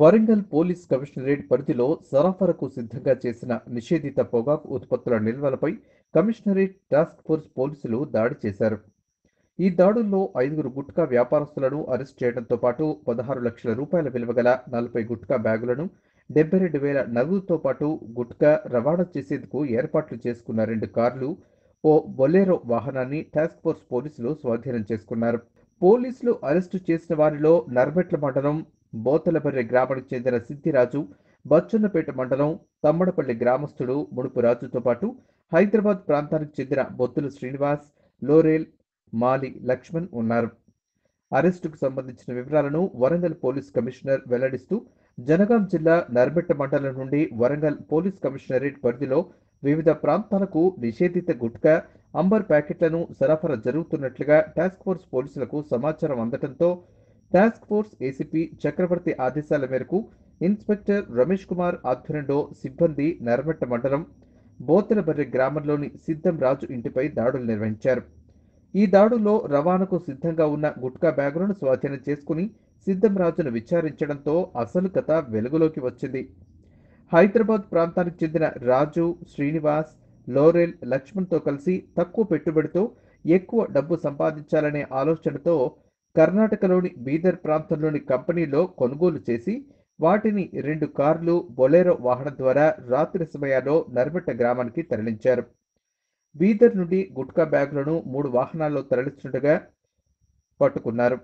Warangal police commissionerate పరిధిలో సరఫరాకు సిద్ధంగా చేసిన నిషేధిత పొగాకు ఉత్పత్తుల నిల్వలపై కమిషనరేట్ టాస్క్ ఫోర్స్ పోలీసులు దాడి చేశారు. ఈ దాడుల్లో ఐదుగురు గుట్కా వ్యాపారస్తులను అరెస్ట్ చేయడంతో పాటు పదహారు లక్షల రూపాయల విలువగల నలభై గుట్కా బ్యాగులను డెబ్బై రెండు వేల నగదుతో పాటు గుట్కా రవాణా చేసేందుకు ఏర్పాట్లు చేసుకున్న రెండు కార్లు ఓ బొలేరో వాహనాన్ని టాస్క్ ఫోర్స్ పోలీసులు స్వాధీనం చేసుకున్నారు. పోలీసులు అరెస్టు చేసిన వారిలో నర్మెట్ల మండలం బోతలపర్రి గ్రామానికి చెందిన సిద్ధిరాజు బచ్చన్నపేట మండలం తమ్మడపల్లి గ్రామస్తుడు ముడుపు రాజుతో పాటు హైదరాబాద్ ప్రాంతానికి చెందిన బొత్తుల శ్రీనివాస్ లోరేల్ మాలి లక్ష్మణ్ ఉన్నారు. అరెస్టుకు సంబంధించిన వివరాలను వరంగల్ పోలీస్ కమిషనర్ వెల్లడిస్తూ జనగాం జిల్లా నర్బెట్ట మండలం నుండి వరంగల్ పోలీస్ కమిషనరేట్ పరిధిలో వివిధ ప్రాంతాలకు నిషేధిత గుట్కా అంబర్ ప్యాకెట్లను సరఫరా జరుగుతున్నట్లుగా టాస్క్ ఫోర్స్ పోలీసులకు సమాచారం అందడంతో టాస్క్ ఫోర్స్ ఏసీపీ చక్రవర్తి ఆదేశాల మేరకు ఇన్స్పెక్టర్ రమేష్ కుమార్ ఆధ్వర్యంలో సిబ్బంది నర్మట్ట మండలం బోతెలబర్రె గ్రామంలోని సిద్ధం రాజు ఇంటిపై దాడులు నిర్వహించారు. ఈ దాడుల్లో రవాణాకు సిద్ధంగా ఉన్న గుట్కా బ్యాగులను స్వాధీనం చేసుకుని సిద్ధం రాజును విచారించడంతో అసలు కథ వెలుగులోకి వచ్చింది. హైదరాబాద్ ప్రాంతానికి చెందిన రాజు శ్రీనివాస్ లోరెల్ లక్ష్మణ్తో కలిసి తక్కువ పెట్టుబడితో ఎక్కువ డబ్బు సంపాదించాలనే ఆలోచనతో కర్ణాటకలోని బీదర్ ప్రాంతంలోని కంపెనీలో కొనుగోలు చేసి వాటిని రెండు కార్లు బొలెరో వాహనం ద్వారా రాత్రి సమయాల్లో నర్మట్ట గ్రామానికి తరలించారు. బీదర్ నుండి గుట్కా బ్యాగులను మూడు వాహనాల్లో తరలిస్తుండగా పట్టుకున్నారు.